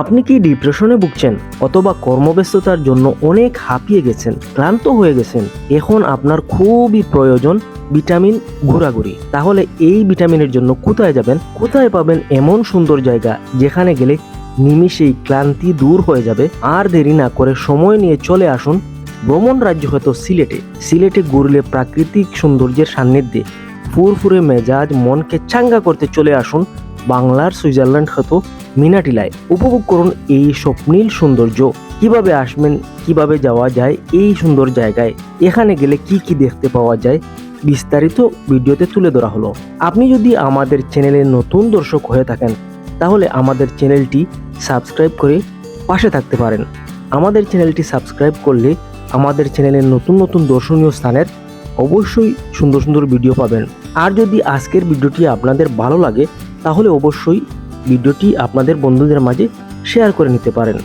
আপনি কি ডিপ্রেশনে ভুগছেন অথবা কর্মব্যস্ততার জন্য অনেক হাঁপিয়ে গেছেন, ক্লান্ত হয়ে গেছেন? এখন আপনার খুবই প্রয়োজন ভিটামিন ঘোরাঘুরি। তাহলে এই ভিটামিনের জন্য কোথায় যাবেন? কোথায় পাবেন এমন সুন্দর জায়গা যেখানে গেলে নিমিষেই ক্লান্তি দূর হয়ে যাবে? আর দেরি না করে সময় নিয়ে চলে আসুন ভ্রমণ রাজ্য হয়তো সিলেটে। সিলেটে ঘুরলে প্রাকৃতিক সৌন্দর্যের সান্নিধ্যে ফুরফুরে মেজাজ, মনকে চাঙ্গা করতে চলে আসুন বাংলার সুইজারল্যান্ড হতো মিনাটিলায়। উপভোগ করুন এই স্বপ্নীল সৌন্দর্য। কীভাবে আসবেন, কীভাবে যাওয়া যায় এই সুন্দর জায়গায়? এখানে গেলে কি কি দেখতে পাওয়া যায়? বিস্তারিত ভিডিওতে তুলে ধরা হলো। আপনি যদি আমাদের চ্যানেলের নতুন দর্শক হয়ে থাকেন, তাহলে আমাদের চ্যানেলটি সাবস্ক্রাইব করে পাশে থাকতে পারেন। আমাদের চ্যানেলটি সাবস্ক্রাইব করলে আমাদের চ্যানেলের নতুন নতুন দর্শনীয় স্থানের অবশ্যই সুন্দর সুন্দর ভিডিও পাবেন। আর যদি আজকের ভিডিওটি আপনাদের ভালো লাগে তাহলে অবশ্যই ভিডিওটি আপনাদের বন্ধুদের মাঝে শেয়ার করে নিতে পারেন।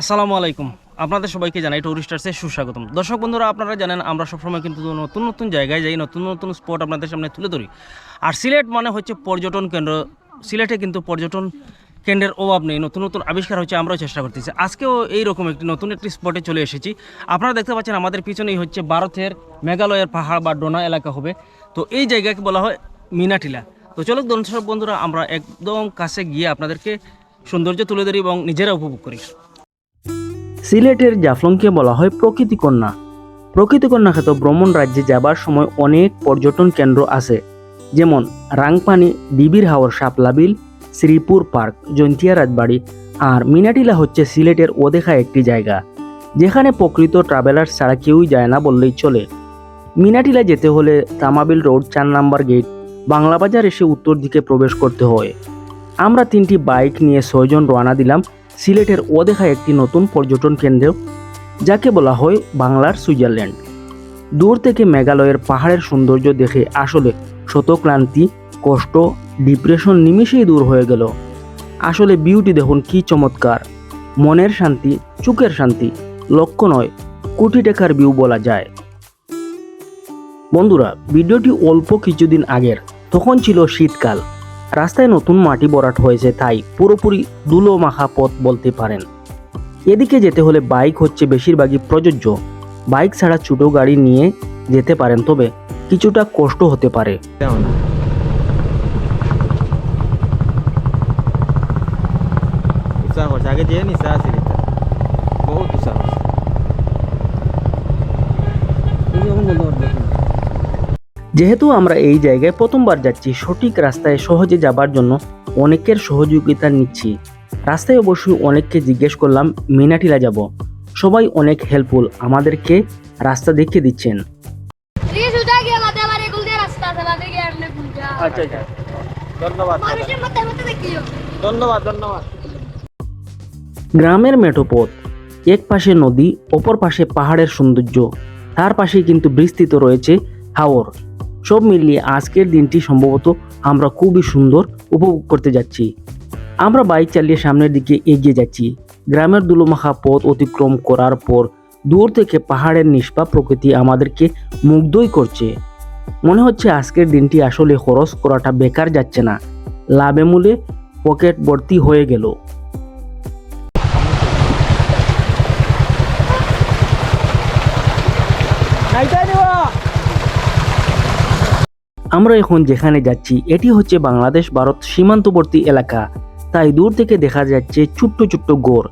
আসসালামু আলাইকুম। আপনাদের সবাইকে জানাই টুরিস্টার্সে সুস্বাগতম। দর্শক বন্ধুরা, আপনারা জানেন, আমরা সবসময় কিন্তু নতুন নতুন জায়গায় যাই, নতুন নতুন স্পট আপনাদের সামনে তুলে ধরি। আর সিলেট মানে হচ্ছে পর্যটন কেন্দ্র। সিলেটে কিন্তু পর্যটন কেন্দ্রের অভাব নেই, নতুন নতুন আবিষ্কার হচ্ছে, আমরাও চেষ্টা করতেছি। আজকেও এইরকম একটি নতুন একটি স্পটে চলে এসেছি। আপনারা দেখতে পাচ্ছেন আমাদের পিছনেই হচ্ছে ভারতের মেঘালয়ের পাহাড় বা ডোনা এলাকা হবে। তো এই জায়গাকে বলা হয় মিনাটিলা। তো চলুক দর্শক বন্ধুরা, আমরা একদম কাছে গিয়ে আপনাদেরকে সৌন্দর্য তুলে ধরি এবং নিজেরা উপভোগ করি। সিলেটের জাফলংকে বলা হয় প্রকৃতি কন্যা। প্রকৃতি কন্যা খ্যাত ভ্রমণ রাজ্যে যাবার সময় অনেক পর্যটন কেন্দ্র আছে। যেমন রাংপানি, ডিবির হাওর, শাপলাবিল শ্রীপুর পার্ক, জৈন্তিয়া রাজবাড়ি আর মিনাটিলা হচ্ছে সিলেটের অদেখা একটি জায়গা, যেখানে প্রকৃত ট্রাভেলার্স ছাড়া কেউই যায় না বললেই চলে। মিনাটিলা যেতে হলে তামাবিল রোড চার নাম্বার গেট, বাংলা বাজার এসে উত্তর দিকে প্রবেশ করতে হয়। আমরা তিনটি বাইক নিয়ে ছয়জন রওনা দিলাম সিলেটের অদেখা একটি নতুন পর্যটন কেন্দ্র যাকে বলা হয় বাংলার সুইজারল্যান্ড। দূর থেকে মেঘালয়ের পাহাড়ের সৌন্দর্য দেখে আসলে শতক্লান্তি কষ্ট ডিপ্রেশন নিমিষেই দূর হয়ে গেল। আসলে বিউটি দেখুন কি চমৎকার। মনের শান্তি, চোখের শান্তি, লক্ষ্য নয়, কোটি টাকার বিউ বলা যায়। বন্ধুরা, ভিডিওটি অল্প কিছুদিন আগের, তখন ছিল শীতকাল। রাস্তায় নতুন মাটি ভরাট হয়েছে, তাই পুরোপুরি ধুলো মাখা পথ বলতে পারেন। এদিকে যেতে হলে বাইক হচ্ছে বেশিরভাগই প্রযোজ্য। বাইক ছাড়া ছোটো গাড়ি নিয়ে যেতে পারেন, তবে কিছুটা কষ্ট হতে পারে। যেহেতু আমরা এই জায়গায় প্রথমবার যাচ্ছি সঠিক রাস্তায় সহজে যাবার জন্য অনেকের সহযোগিতা নিচ্ছি। রাস্তায় অবশ্যই অনেককে জিজ্ঞেস করলাম মিনাটিলা যাব? সবাই অনেক হেল্পফুল আমাদেরকে রাস্তা দেখিয়ে দিচ্ছেন। আচ্ছা আচ্ছা। ধন্যবাদ ধন্যবাদ। গ্রামের মেঠোপথ এক পাশে নদী, অপর পাশে পাহাড়ের সৌন্দর্য। তার পাশেই কিন্তু বিস্তৃত রয়েছে হাওর। সব মিলিয়ে আজকের দিনটি সম্ভবত আমরা খুবই সুন্দর উপভোগ করতে যাচ্ছি। আমরা বাইক চালিয়ে সামনের দিকে এগিয়ে যাচ্ছি। গ্রামের দুলোমাখা পথ অতিক্রম করার পর দূর থেকে পাহাড়ের নিষ্পা প্রকৃতি আমাদেরকে মুগ্ধই করছে। মনে হচ্ছে আজকের দিনটি আসলে খরচ করাটা বেকার যাচ্ছে না। লাভে মূলে পকেট ভর্তি হয়ে গেল। আমরা এখন যেখানে যাচ্ছি, এটি হচ্ছে বাংলাদেশ ভারত সীমান্তবর্তী এলাকা। তাই দূর থেকে দেখা যাচ্ছে ছোট্ট ছোট্ট গোর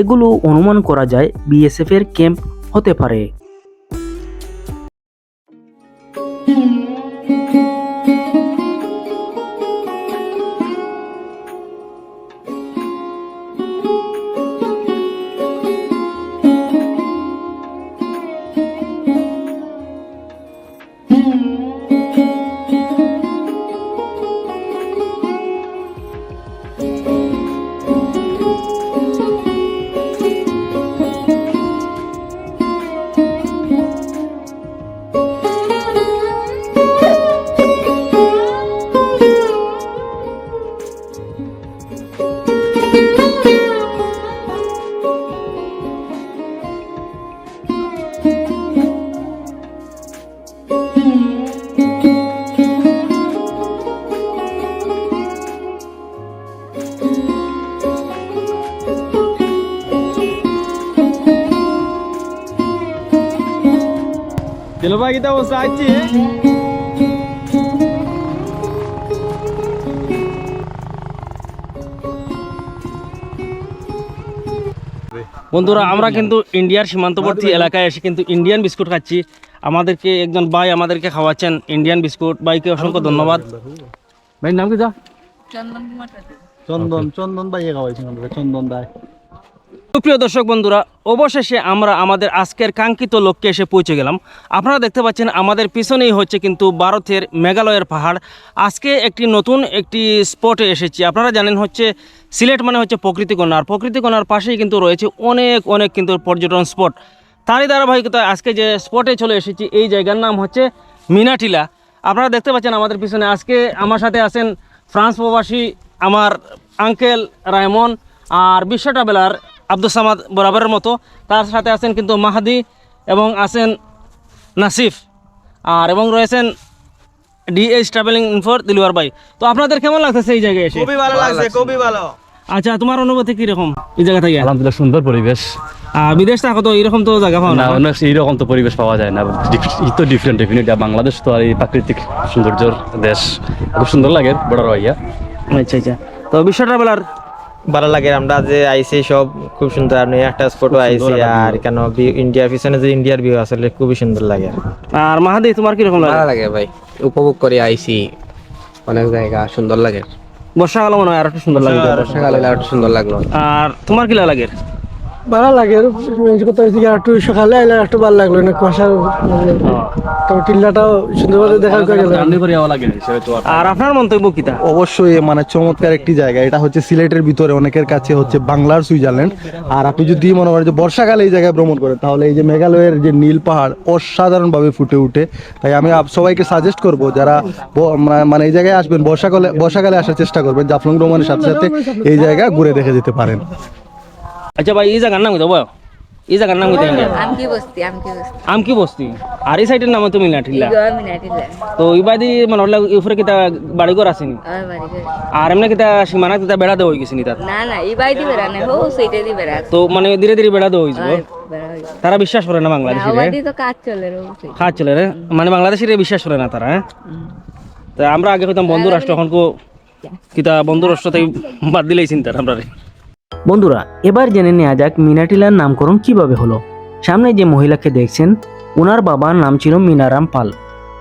এগুলো অনুমান করা যায় বিএসএফ এর ক্যাম্প হতে পারে। কিতা অবস্থা আছি। বন্ধুরা আমরা কিন্তু ইন্ডিয়ার সীমান্তবর্তী এলাকায় এসে কিন্তু ইন্ডিয়ান বিস্কুট খাচ্ছি। আমাদেরকে একজন ভাই আমাদেরকে খাওয়াচ্ছেন ইন্ডিয়ান বিস্কুট ভাইকে অসংখ্য ধন্যবাদ। ভাইয়ের নাম কি দা চন্দন চন্দন ভাই খাওয়াইছি আমাদের চন্দন দাই। সুপ্রিয় দর্শক বন্ধুরা, অবশেষে আমরা আমাদের আজকের কাঙ্ক্ষিত লক্ষ্যে এসে পৌঁছে গেলাম। আপনারা দেখতে পাচ্ছেন, আমাদের পিছনেই হচ্ছে কিন্তু ভারতের মেঘালয়ের পাহাড়। আজকে একটি নতুন একটি স্পটে এসেছি। আপনারা জানেন হচ্ছে, সিলেট মানে হচ্ছে প্রকৃতিকোণা আর পাশেই কিন্তু রয়েছে অনেক অনেক কিন্তু পর্যটন স্পট। তারই ধারাবাহিকতায় আজকে যে স্পটে চলে এসেছি, এই জায়গার নাম হচ্ছে মিনাটিলা। আপনারা দেখতে পাচ্ছেন আমাদের পিছনে আজকে আমার সাথে আছেন ফ্রান্স প্রবাসী আমার আঙ্কেল রায়মন আর বিশ্ব ট্রাভেলার আব্দুল সামাদ বরাবরের মতো। তার সাথে আছেন কিন্তু মাহাদি এবং আছেন নাসিফ। আর এবং রয়েছেন ডিএইচ ট্রাভেলিং ইনফোর দিলুয়ার ভাই। তো আপনাদের কেমন লাগতেছে এই জায়গায় এসে? খুবই ভালো লাগছে খুবই ভালো। আচ্ছা তোমার অনুভূতি কীরকম এই জায়গা থেকে? আলহামদুলিল্লাহ সুন্দর পরিবেশ। আর বিদেশ থাকো তো এরকম তো জায়গা পাও না না। অনেক এইরকম তো পরিবেশ পাওয়া যায় না। তো ডিফারেন্ট ডেফিনেট বাংলাদেশ তো আর এই প্রাকৃতিক সৌন্দর্যর দেশ। খুব সুন্দর লাগে বড় রইয়া আচ্ছা আচ্ছা। তো বিশ্ব ট্রাভেলার ভালো লাগে আমরা যে আইসি সব খুব সুন্দর আপনি একটা ফটো আইসি আর কেন ইন্ডিয়ার পিছনে যে ইন্ডিয়ার ভিউ আসলে খুবই সুন্দর লাগে। আর মাহাদি তোমার কীরকম লাগে? ভালো লাগে ভাই উপভোগ করে আইসি অনেক জায়গা সুন্দর লাগে। বর্ষাকাল মনে হয় আর একটু সুন্দর লাগে বর্ষাকালে একটু সুন্দর লাগল। আর তোমার কি লাগে? ভালো লাগে কথা হচ্ছে কি একটু সকালে আইলে একটু ভালো লাগল না কুয়াশার তো টিল্লাটাও সুন্দরভাবে দেখা করে গেল আর আপনার মন্তব্য কিতা অবশ্যই মানে চমৎকার একটি জায়গা। এটা হচ্ছে সিলেটের ভিতরে অনেকের কাছে হচ্ছে বাংলার সুইজারল্যান্ড। আর আপনি যদি মনে করেন যে বর্ষাকালে এই জায়গায় ভ্রমণ করেন তাহলে এই যে মেঘালয়ের যে নীল পাহাড় অসাধারণভাবে ফুটে উঠে। তাই আমি সবাইকে সাজেস্ট করব যারা ব- মানে এই জায়গায় আসবেন বর্ষাকালে বর্ষাকালে আসার চেষ্টা করবেন জাফলং ভ্রমণের সাথে সাথে এই জায়গা ঘুরে দেখে যেতে পারেন। আচ্ছা ভাই এই জায়গার নাম কি বয় এই জায়গার নাম কি আমকি বস্তি আমকি বস্তি। আমকি বস্তি। আর এই সাইডের নাম তুমি নাঠিল্লা ইগো মিনাটিলা তো ইবাদি মানে হলে উপরে কিতা বাড়ি ঘর বাড়ি করে আর এমনি কিতা সীমানা কিতা বেড়া দেওয়া হয়ে গেছিনি তার না না এই বাড়ি দি বেড়া না হো সেইটা দি বেড়া তো মানে ধীরে ধীরে বেড়া দেওয়া হইছে। তারা বিশ্বাস করে না না বাংলাদেশি দি তো কাজ চলে রে খাওয়া চলে রে? মানে বাংলাদেশিরে বিশ্বাস করে না তারা হ্যাঁ? তা আমরা আগে হইতাম বন্ধু রাষ্ট্র এখন কো কিতা বন্ধু রাষ্ট্র থেকে বাদ দিলেই চিন্তা আমরা রে বন্ধুরা, এবার জেনে নেওয়া যাক মিনাটিলার নামকরণ কীভাবে হলো। সামনে যে মহিলাকে দেখছেন, ওনার বাবার নাম ছিল মিনারাম পাল।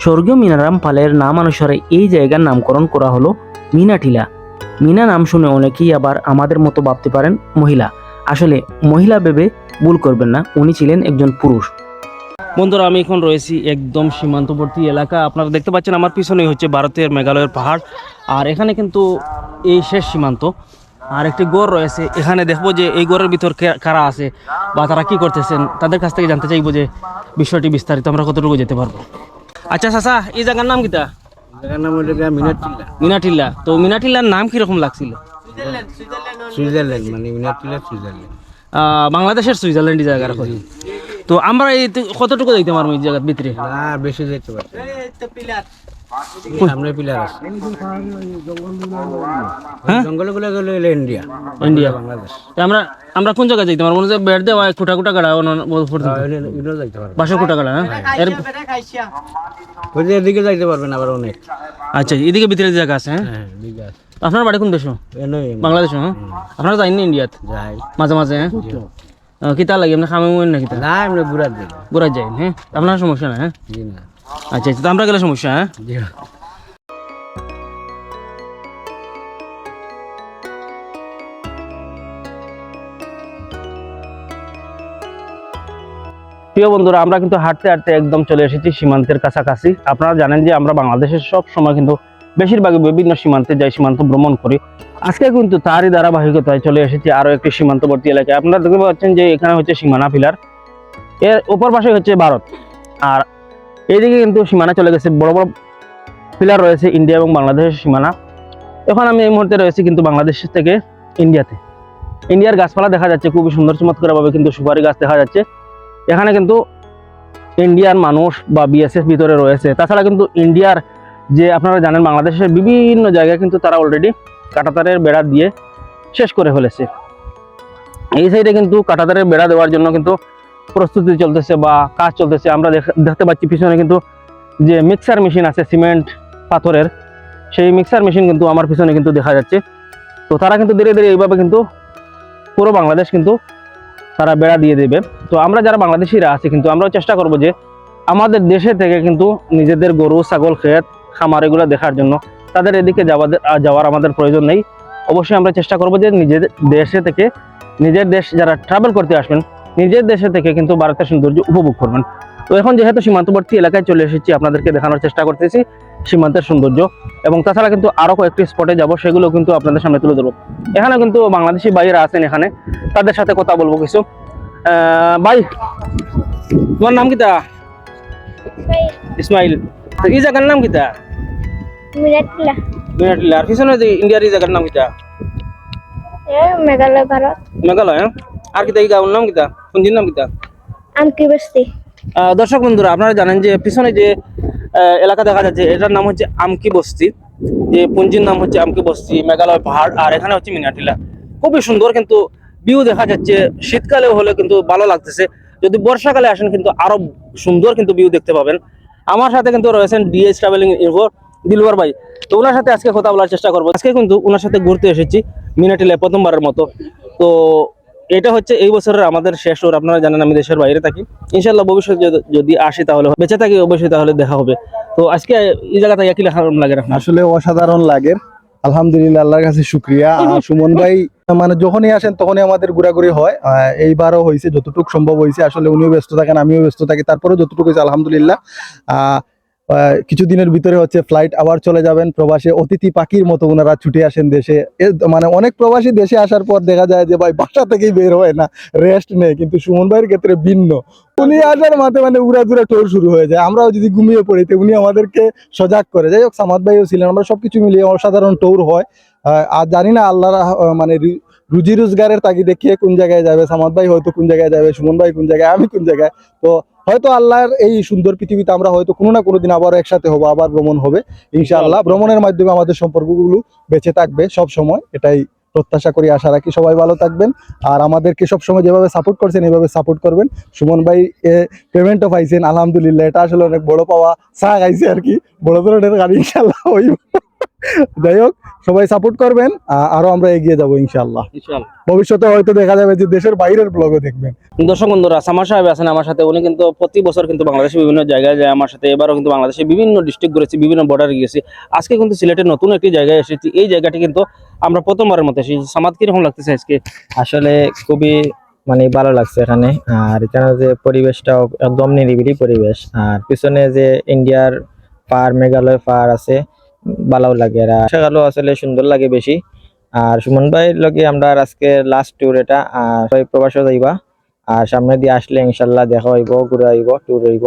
স্বর্গীয় মিনারাম পালের নাম অনুসারে এই জায়গার নামকরণ করা হলো মিনাটিলা। মিনা নাম শুনে অনেকেই আবার আমাদের মতো ভাবতে পারেন, মহিলা। আসলে মহিলা ভেবে ভুল করবেন না, উনি ছিলেন একজন পুরুষ। বন্ধুরা, আমি এখন রয়েছি একদম সীমান্তবর্তী এলাকা। আপনারা দেখতে পাচ্ছেন, আমার পিছনেই হচ্ছে ভারতের মেঘালয়ের পাহাড়। আর এখানে কিন্তু এই শেষ সীমান্ত। আর একটি গড় রয়েছে। এখানে দেখব যে এই গড়ের ভিতর কারা আছে বা তারা কি করতেছেন। তাদের কাছ থেকে জানতে চাইব যে বিষয়টি বিস্তারিত আমরা কতটুকু যেতে পারব। আচ্ছা চাচা এই জায়গার নাম কিতা মিনাটিল্লা। তো মিনাটিল্লার নাম কীরকম লাগছিল? সুইজারল্যান্ড মানে মিনাটিলা সুইজারল্যান্ড। আহ, বাংলাদেশের সুইজারল্যান্ড এই জায়গার তো আমরা এই কতটুকু দেখতে পারব এই জায়গার ভিতরে? বেশি যেতে পারছে সামনে পিলার আছে। হ্যাঁ? জঙ্গলে গুলো ইন্ডিয়া। ইন্ডিয়া। বাংলাদেশ। আমরা আমরা কোন জায়গায় যাইতে পারব? মনে হচ্ছে বেড দেওয়া এর এদিকে যাইতে পারবেন আবার অনেক। আচ্ছা এদিকে ভিতরে জায়গা আছে হ্যাঁ? হ্যাঁ আপনার বাড়ি কোন দেশ? বাংলাদেশ হ্যাঁ? আপনারা যাইনি ইন্ডিয়াত? যাই। মাঝে মাঝে হ্যাঁ? কিতা লাগে? আপনার খামে না কিতা না দিকে। গোড়া যাই হ্যাঁ? আপনার সমস্যা না হ্যাঁ? জি না। আচ্ছা তো আমরা গেলে সমস্যা হ্যাঁ? প্রিয় বন্ধুরা, আমরা কিন্তু হাঁটতে হাঁটতে একদম চলে এসেছি সীমান্তের কাছাকাছি। আপনারা জানেন যে আমরা বাংলাদেশের সব সময় কিন্তু বেশিরভাগই বিভিন্ন সীমান্তে যাই, সীমান্ত ভ্রমণ করি। আজকে কিন্তু তারই ধারাবাহিকতায় চলে এসেছি আরও একটি সীমান্তবর্তী এলাকায়। আপনারা দেখতে পাচ্ছেন যে এখানে হচ্ছে সীমানা পিলার। এর উপর পাশে হচ্ছে ভারত। আর এইদিকে কিন্তু সীমানা চলে গেছে। বড় বড় পিলার রয়েছে ইন্ডিয়া এবং বাংলাদেশের সীমানা। এখন আমি এই মুহূর্তে রয়েছি কিন্তু বাংলাদেশ থেকে ইন্ডিয়াতে। ইন্ডিয়ার গাছপালা দেখা যাচ্ছে, খুবই সুন্দর চমৎকারভাবে কিন্তু সুপারি গাছ দেখা যাচ্ছে। এখানে কিন্তু ইন্ডিয়ার মানুষ বা বিএসএফ ভিতরে রয়েছে। তাছাড়া কিন্তু ইন্ডিয়ার যে আপনারা জানেন, বাংলাদেশের বিভিন্ন জায়গায় কিন্তু তারা অলরেডি কাঁটাতারের বেড়া দিয়ে শেষ করে ফেলেছে। এই সাইডে কিন্তু কাঁটাতারের বেড়া দেওয়ার জন্য কিন্তু প্রস্তুতি চলতেছে বা কাজ চলতেছে, আমরা দেখতে পাচ্ছি পিছনে কিন্তু যে মিক্সার মেশিন আছে সিমেন্ট পাথরের, সেই মিক্সার মেশিন কিন্তু আমার পিছনে কিন্তু দেখা যাচ্ছে। তো তারা কিন্তু ধীরে ধীরে এইভাবে কিন্তু পুরো বাংলাদেশ কিন্তু তারা বেড়া দিয়ে দেবে। তো আমরা যারা বাংলাদেশিরা আছি কিন্তু আমরাও চেষ্টা করব যে আমাদের দেশে থেকে কিন্তু নিজেদের গরু, ছাগল ক্ষেত খামার এগুলো দেখার জন্য। তাদের এদিকে যাওয়ার যাওয়ার আমাদের প্রয়োজন নেই। অবশ্যই আমরা চেষ্টা করব যে নিজের দেশে থেকে নিজের দেশ যারা ট্রাভেল করতে আসবেন নিজের দেশে থেকে কিন্তু ভারতের সৌন্দর্য উপভোগ করবেন। তো এখন যেহেতু সীমান্তবর্তী এলাকায় চলে এসেছি আপনাদেরকে দেখানোর চেষ্টা করতেছি সীমান্তের সৌন্দর্য। এবং তাছাড়া কিন্তু আরও কয়েকটি স্পটে যাব সেগুলো কিন্তু আপনাদের সামনে তুলে ধরবো। এখানে কিন্তু বাংলাদেশি ভাইয়েরা আছেন এখানে তাদের সাথে কথা বলব কিছু। ভাই তোমার নাম কিতা? ইসমাইল। এই জায়গার নাম কিতা? মিনিটলা আর পিছনে যে ইন্ডিয়ার এই জায়গার নাম কিতা? মেঘালয় ভারত। মেঘালয় হ্যাঁ? আর কিতা এই গাঁওর নাম কিতা পুঞ্জির নাম কিতা আমকি বস্তি। দর্শক বন্ধুরা আপনারা জানেন যে পিছনে যে এলাকা দেখা যাচ্ছে এটার নাম হচ্ছে আমকি বস্তি। যে পুঞ্জির নাম হচ্ছে আমকি বস্তি মেঘালয় পাহাড় আর এখানে হচ্ছে মিনাটিলা। খুবই সুন্দর কিন্তু ভিউ দেখা যাচ্ছে শীতকালেও হলে কিন্তু ভালো লাগতেছে। যদি বর্ষাকালে আসেন কিন্তু আরও সুন্দর কিন্তু ভিউ দেখতে পাবেন। আমার সাথে কিন্তু রয়েছেন ডিএস ট্রাভেলিং ইনফো দিলওয়ার ভাই। তো ওনার সাথে আজকে কথা বলার চেষ্টা করব। আজকে কিন্তু ওনার সাথে ঘুরতে এসেছি মিনাটিলায় প্রথমবারের মতো। তো এটা হচ্ছে এই বছরের আমাদের শেষ ওর আপনারা জানেন আমি দেশের বাইরে থাকি। ইনশাল্লাহ ভবিষ্যতে যদি- আসি তাহলে বেঁচে থাকি অবশ্যই তাহলে দেখা হবে। তো আজকে এই জায়গাতে কি লেখা লাগে আসলে অসাধারণ লাগে। আলহামদুলিল্লাহ আল্লাহর কাছে শুক্রিয়া। আর সুমন ভাই মানে যখনই আসেন তখনই আমাদের ঘোরাঘুরি হয়। আহ, এইবারও হয়েছে যতটুকু সম্ভব হয়েছে। আসলে উনিও ব্যস্ত থাকেন আমিও ব্যস্ত থাকি তারপরেও যতটুকু হয়েছে আলহামদুলিল্লাহ। কিছুদিনের ভিতরে হচ্ছে ফ্লাইট আবার চলে যাবেন। প্রবাসে অতিথি পাখির মতো ওনারা ছুটে আসেন দেশে। মানে অনেক প্রবাসী দেশে আসার পর দেখা যায় যে, ভাই, বাসা থেকেই বের হয় না রেস্ট নেই। কিন্তু সুমন ভাইয়ের ক্ষেত্রে ভিন্ন। উনি আসার মাঠে মানে উড়া দুরা টোর শুরু হয়ে যায়। আমরাও যদি ঘুমিয়ে পড়ি, তো উনি আমাদেরকে সজাগ করে। যাই হোক, সামাদ ভাইও ছিলেন। আমরা সবকিছু মিলিয়ে অসাধারণ ট্যুর হয়। আর জানি না আল্লাহ মানে রুজি রোজগারের তাগিদে কে কোন জায়গায় যাবে? সামাদ ভাই হয়তো কোন জায়গায় যাবে? সুমন ভাই কোন জায়গায়? আমি কোন জায়গায়? তো হয়তো আল্লাহর এই সুন্দর পৃথিবীতে আমরা হয়তো কোনো না কোনো দিন আবার একসাথে হব, আবার ভ্রমণ হবে। ইনশাআল্লাহ ভ্রমণের মাধ্যমে আমাদের সম্পর্কগুলো বেঁচে থাকবে সব সময় এটাই প্রত্যাশা করি, আশা রাখি সবাই ভালো থাকবেন। আর আমাদেরকে সবসময় যেভাবে সাপোর্ট করছেন এইভাবে সাপোর্ট করবেন। সুমন ভাই পেমেন্টও পাইছেন, আলহামদুলিল্লাহ। এটা আসলে অনেক বড় পাওয়া চা খাইছে আর কি। বড় ধরনের গাড়ি ইনশাল্লাহ হইব। যাই হোক সবাই সাপোর্ট করবেন আরও আমরা এগিয়ে যাব ইনশাল্লাহ ভবিষ্যতে হয়তো দেখা যাবে যে দেশের বাইরের ব্লগও দেখবেন। দর্শক বন্ধুরা সামার সাহেব আছেন আমার সাথে উনি কিন্তু প্রতি বছর কিন্তু বাংলাদেশের বিভিন্ন জায়গায় যায় আমার সাথে এবারও কিন্তু বাংলাদেশের বিভিন্ন ডিস্ট্রিক্ট ঘুরেছি বিভিন্ন বর্ডার গিয়েছি। আজকে কিন্তু সিলেটের নতুন একটি জায়গায় এসেছি এই জায়গাটি কিন্তু আমরা প্রথমবারের মতো এসেছি। সামাদ কীরকম লাগতেছে আজকে? আসলে খুবই মানে ভালো লাগছে এখানে আর এখানে যে পরিবেশটাও একদম নিরিবিলি পরিবেশ। আর পিছনে যে ইন্ডিয়ার পাহাড় মেঘালয় পাহাড় আছে ভালো লাগে আর সেগুলো আসলে সুন্দর লাগে বেশি। আর সুমন ভাই লগে আমরা আজকে লাস্ট ট্যুর এটা, আর প্রবাসে যাইবা। আর সামনে দিয়ে আসলে ইনশাল্লাহ দেখা হইব, ঘুরে আইব ট্যুর হইব।